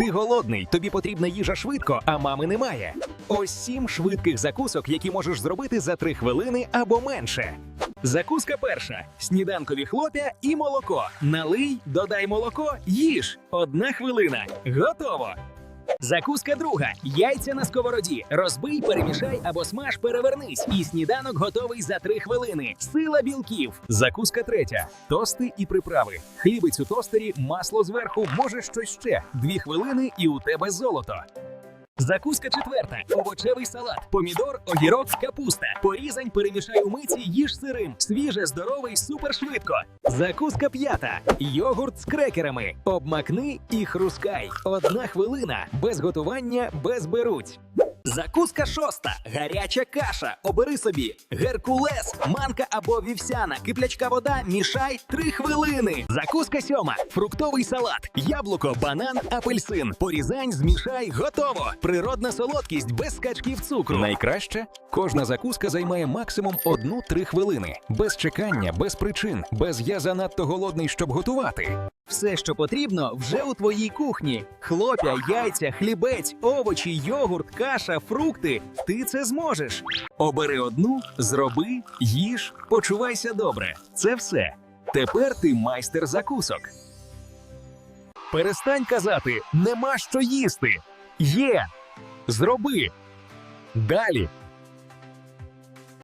Ти голодний, тобі потрібна їжа швидко, а мами немає. Ось сім швидких закусок, які можеш зробити за три хвилини або менше. Закуска перша: сніданкові хлоп'я і молоко. Налий, додай молоко, їж. Одна хвилина. Готово. Закуска друга: яйця на сковороді. Розбий, перемішай або смаж, перевернись. І сніданок готовий за три хвилини. Сила білків. Закуска третя: тости і приправи. Хлібець у тостері, масло зверху, може щось ще. Дві хвилини, і у тебе золото. Закуска четверта: овочевий салат, помідор, огірок, капуста. Порізань, перемішай у миці, їж сирим. Свіже, здоровий, супершвидко. Закуска п'ята: йогурт з крекерами. Обмакни і хрускай. Одна хвилина. Без готування, без беруть. Закуска шоста. Гаряча каша. Обери собі. Геркулес, манка або вівсяна. Киплячка вода. Мішай три хвилини. Закуска сьома. Фруктовий салат. Яблуко, банан, апельсин. Порізань, змішай, готово. Природна солодкість без скачків цукру. Найкраще кожна закуска займає максимум 1-3 хвилини. Без чекання, без причин, без я занадто голодний, щоб готувати. Все, що потрібно, вже у твоїй кухні: хлоп'я, яйця, хлібець, овочі, йогурт, каша, фрукти. Ти це зможеш. Обери одну, зроби, їж, почувайся добре. Це все. Тепер ти майстер закусок. Перестань казати нема що їсти. Є. Зроби. Далі